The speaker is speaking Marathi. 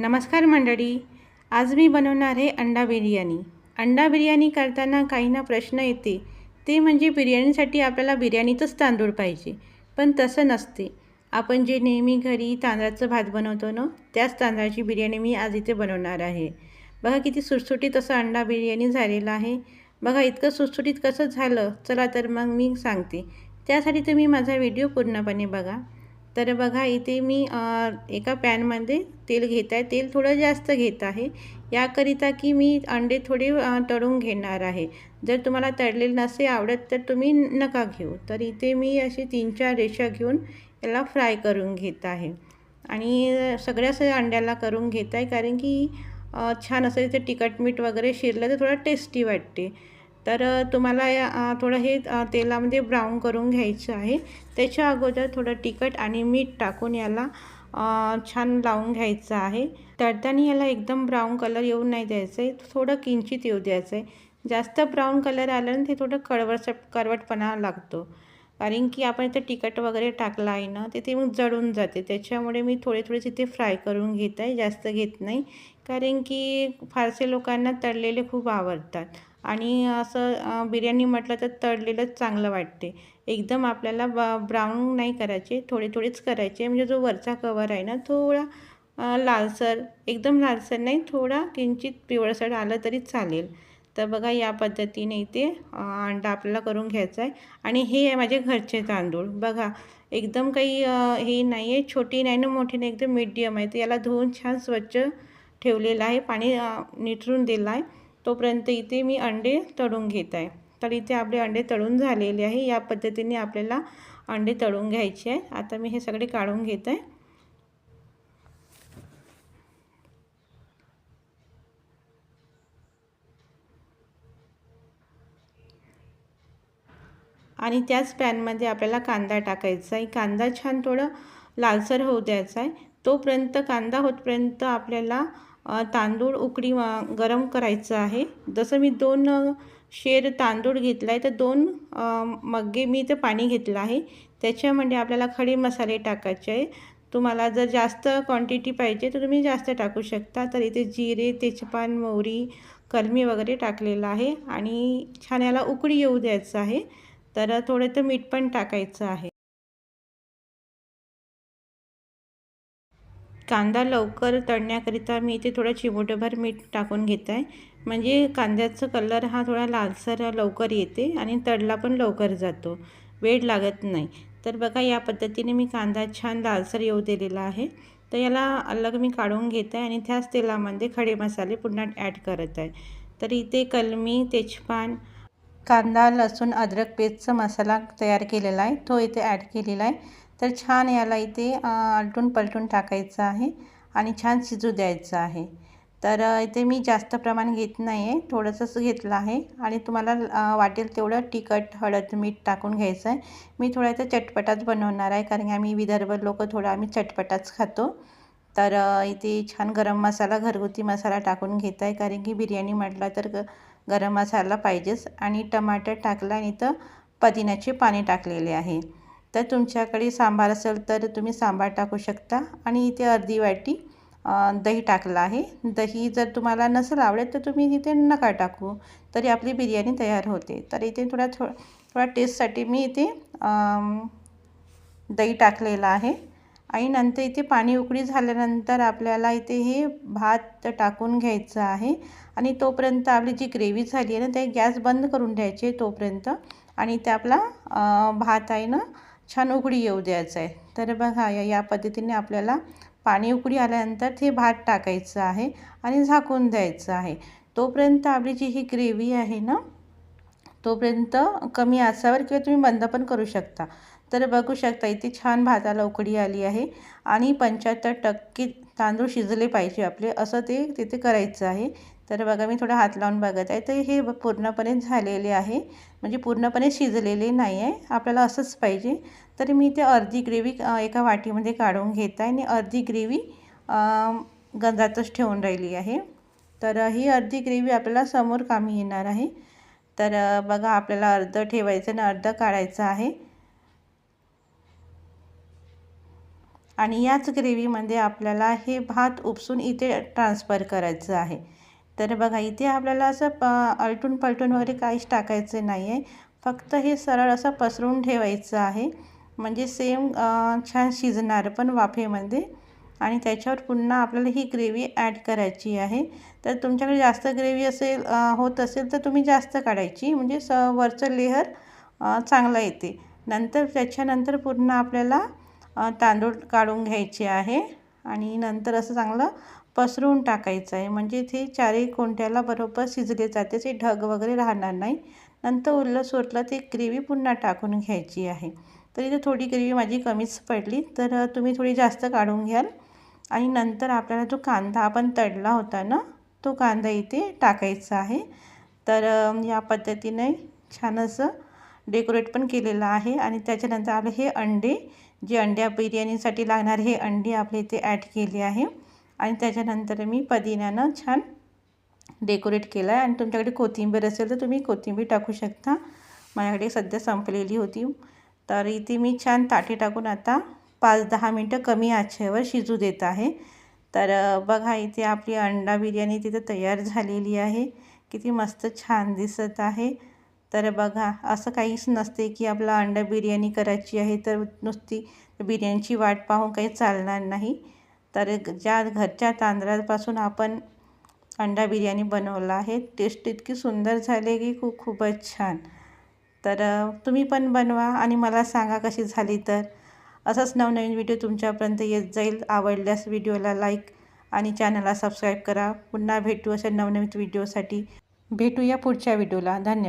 नमस्कार मंडळी आज मी बनवणार आहे अंडा बिर्याणी. अंडा बिर्याणी करताना काही ना प्रश्न येते ते म्हणजे बिर्याणीसाठी आपल्याला बिर्याणीतच तांदूळ पाहिजे पण तसं नसते. आपण जे नेहमी घरी तांदळाचं भात बनवतो ना त्याच तांदळाची बिर्याणी मी आज इथे बनवणार आहे. बघा किती सुटसुटीत असं अंडा बिर्याणी झालेलं आहे. बघा इतकं सुटसुटीत कसं झालं चला तर मग मी सांगते. त्यासाठी तुम्ही माझा व्हिडिओ पूर्णपणे बघा. तर बघा इथे मी एका पॅनमध्ये तेल घेत आहे. तेल थोडं जास्त घेत आहे. याकरिता की मी अंडे थोडे तळून घेणार आहे. जर तुम्हाला तळलेलं नसे आवडत तर तुम्ही नका घेऊ. तर इथे मी असे तीन चार रेषा घेऊन याला फ्राय करून घेत आहे. आणि सगळ्याच अंड्याला करून घेत आहे कारण की छान असं इथे तिखट मीठ वगैरे शिरलं तर थोडं टेस्टी वाटते. तर तुम्हाला या थोडं हे तेलामध्ये ब्राऊन करून घ्यायचं आहे. त्याच्या अगोदर थोडं तिखट आणि मीठ टाकून याला छान लावून घ्यायचं आहे. तळताना याला एकदम ब्राऊन कलर येऊ नाही द्यायचं आहे थोडं किंचित येऊ द्यायचं आहे जास्त ब्राऊन कलर आलं ना ते थोडं कडवट करवटपणा लागतो. कारण की आपण इथे तिखट वगैरे टाकलं आहे ना तिथे ते मग जळून जाते. त्याच्यामुळे मी थोडे थोडे तिथे फ्राय करून घेत आहे. जास्त घेत नाही. कारण की फारसे लोकांना तळलेले खूप आवडतात. आणि असं बिर्याणी म्हटलं तर तळलेलंच चांगलं वाटते. एकदम आपल्याला ब ब्राऊन नाही करायचे थोडे थोडेच करायचे. म्हणजे जो वरचा कवर आहे ना थोडा लालसर एकदम लालसर नाही थोडा किंचित पिवळसर आलं तरी चालेल. तर बघा या पद्धतीने इथे अंडा आपल्याला करून घ्यायचा आहे. आणि हे आहे माझे घरचे तांदूळ. बघा एकदम काही हे नाही आहे छोटी नाही ना मोठी नाही एकदम मीडियम आहे. तर याला धुवून छान स्वच्छ ठेवलेलं आहे. पाणी निथरून दिलं आहे. तोपर्यंत इथे मी अंडे तळून घेत आहे. तर इथे आपले अंडे तळून झालेले आहे. या पद्धतीने आपल्याला अंडे तळून घ्यायचे आहे. आता मी हे सगळे काढून घेत आहे. आणि त्याच पॅनमध्ये आपल्याला कांदा टाकायचा आहे. कांदा छान थोडं लालसर होऊ द्यायचा आहे. तोपर्यंत कांदा होतपर्यंत आपल्याला तांदूळ उकडी गरम करायचं आहे. जसं मी दोन शेर तांदूळ घेतला आहे तर दोन मग्गे मी इथं पाणी घेतलं आहे. त्याच्यामध्ये आपल्याला खडे मसाले टाकायचे आहे. तुम्हाला जर जास्त क्वांटिटी पाहिजे तर तुम्ही जास्त टाकू शकता. तर इथे जिरे तेजपान मोहरी कलमी वगैरे टाकलेलं आहे. आणि छान याला उकडी येऊ द्यायचं आहे. तर थोडं तर मीठ पण टाकायचं आहे. कांदा लवकर तळण्याकरिता मी इथे थोडं चिमूटभर मीठ टाकून घेत आहे म्हणजे कांद्याचा कलर हा थोडा लालसर लवकर येते आणि तळला पण लवकर जातो. वेळ लागत नाही. तर बघा या पद्धतीने मी कांदा छान लालसर येऊ दिलेला आहे. तर याला अलग मी काढून घेत आहे आणि त्याच तेलामध्ये खडे मसाले पुन्हा ॲड करत आहे. तर इथे कलमी तेजपान कांदा लसूण अद्रक पेस्टचा मसाला तयार केलेला आहे. तो इथे ॲड केलेला आहे. तर छान याला इथे आलटून पलटून टाकायचं आहे आणि छान शिजू द्यायचं आहे. तर इथे मी जास्त प्रमाण घेत नाही आहे थोडंसंच घेतलं आहे आणि तुम्हाला वाटेल तेवढं तिखट हळद मीठ टाकून घ्यायचं आहे. मी थोडा इथं चटपटाच बनवणार आहे कारण की आम्ही विदर्भ लोक थोडं आम्ही चटपटाच खातो. तर इथे छान गरम मसाला घरगुती मसाला टाकून घेत आहे कारण की बिर्याणी म्हटलं तर गरम मसाला पाहिजेच. आणि टमाटर टाकला आणि इथं पुदिन्याचे पाणी टाकलेले आहे. तर तुमच्याकडे सांबार असेल तर तुम्ही सांबार टाकू शकता. आणि इथे अर्धी वाटी दही टाकलं आहे. दही जर तुम्हाला नसेल आवडत तर तुम्ही इथे नका टाकू. तरी आपली बिर्याणी तयार होते. तर इथे थोडा थो थोडा टेस्टसाठी मी इथे दही टाकलेलं आहे. आणि नंतर इथे पाणी उकळी झाल्यानंतर आपल्याला इथे हे भात टाकून घ्यायचं आहे. आणि तोपर्यंत आपली जी ग्रेव्ही झाली आहे ना ते गॅस बंद करून द्यायचे तोपर्यंत. आणि ते आपला भात आहे ना छान उकडी येऊ द्यायचं आहे तर बघा या या पद्धतीने आपल्याला पाणी उकडी आल्यानंतर ते भात टाकायचं आहे आणि झाकून द्यायचं आहे. तोपर्यंत आपली जी ही ग्रेव्ही आहे ना तोपर्यंत कमी आसावर किंवा तुम्ही बंद पण करू शकता. तर बघू शकता इथे छान भाताला उकडी आली आहे आणि पंच्याहत्तर टक्के तांदूळ शिजले पाहिजे आपले असं ते तिथे करायचं आहे. तर बघा मी थोडं हात लावून बघत आहे. तर हे पूर्णपणे झालेले आहे. म्हणजे पूर्णपणे शिजलेले नाही आहे आपल्याला असंच पाहिजे. तर मी ते अर्धी ग्रेव्ही एका वाटीमध्ये काढून घेत आहे आणि अर्धी ग्रेव्ही गंजातच ठेवून राहिली आहे. तर ही अर्धी ग्रेव्ही आपल्याला समोर कामी येणार आहे. तर बघा आपल्याला अर्धं ठेवायचं आणि अर्ध काढायचं आहे. आणि याच ग्रेव्हीमध्ये आपल्याला हे भात उपसून इथे ट्रान्सफर करायचं आहे. तर बघा इथे आपल्याला असं प आलटून पलटून वगैरे काहीच टाकायचं नाही आहे फक्त हे सरळ असं पसरून ठेवायचं आहे. म्हणजे सेम छान शिजणार पण वाफेमध्ये. आणि त्याच्यावर पुन्हा आपल्याला ही ग्रेव्ही ॲड करायची आहे. तर तुमच्याकडे जास्त ग्रेव्ही असेल होत असेल तर तुम्ही जास्त काढायची. म्हणजे स वरचं लेहर चांगलं येते. नंतर त्याच्यानंतर पुन्हा आपल्याला तांदूळ काढून घ्यायचे आहे. आणि नंतर असं चांगलं पसरवून टाकायचं आहे. म्हणजे ते चारही कोणत्याला बरोबर शिजले जाते. ते ढग वगैरे राहणार नाही. नंतर उरलं सोरलं ते ग्रेव्ही पुन्हा टाकून घ्यायची आहे. तर इथे थोडी ग्रेव्ही माझी कमीच पडली. तर तुम्ही थोडी जास्त काढून घ्याल. आणि नंतर आपल्याला जो कांदा आपण तळला होता ना तो कांदा इथे टाकायचा आहे. तर या पद्धतीने छान असं डेकोरेट पण केलेलं आहे. आणि त्याच्यानंतर आपले हे अंडे जे अंड्या बिर्याणीसाठी लागणार हे अंडे आपले इथे ॲड केले आहे. आणि त्याच्यानंतर मी पदिन्यानं छान डेकोरेट केलं आहे आणि तुमच्याकडे कोथिंबीर असेल तर तुम्ही कोथिंबीर टाकू शकता. माझ्याकडे सध्या संपलेली होती. तर इथे मी छान ताटे टाकून आता पाच दहा मिनटं कमी आचेवर शिजू देत आहे. तर बघा इथे आपली अंडा बिर्याणी तिथं तयार झालेली आहे. किती मस्त छान दिसत आहे. तर बघा असं काहीच नसते की आपला अंडा बिर्याणी करायची आहे तर नुसती बिर्याणीची वाट पाहून काही चालणार नाही. तर ज्या घरच्या तांदळापासून आपण अंडा बिर्याणी बनवला आहे टेस्ट इतकी सुंदर झाली की खूप खूपच छान. तर तुम्ही पण बनवा आणि मला सांगा कशी झाली तर. असंच नवनवीन व्हिडिओ तुमच्यापर्यंत येत जाईल. आवडल्यास व्हिडिओला लाईक आणि चॅनलला सबस्क्राईब करा. पुन्हा भेटू अशा नवनवीन व्हिडिओसाठी भेटूया पुढच्या व्हिडिओला धन्यवाद.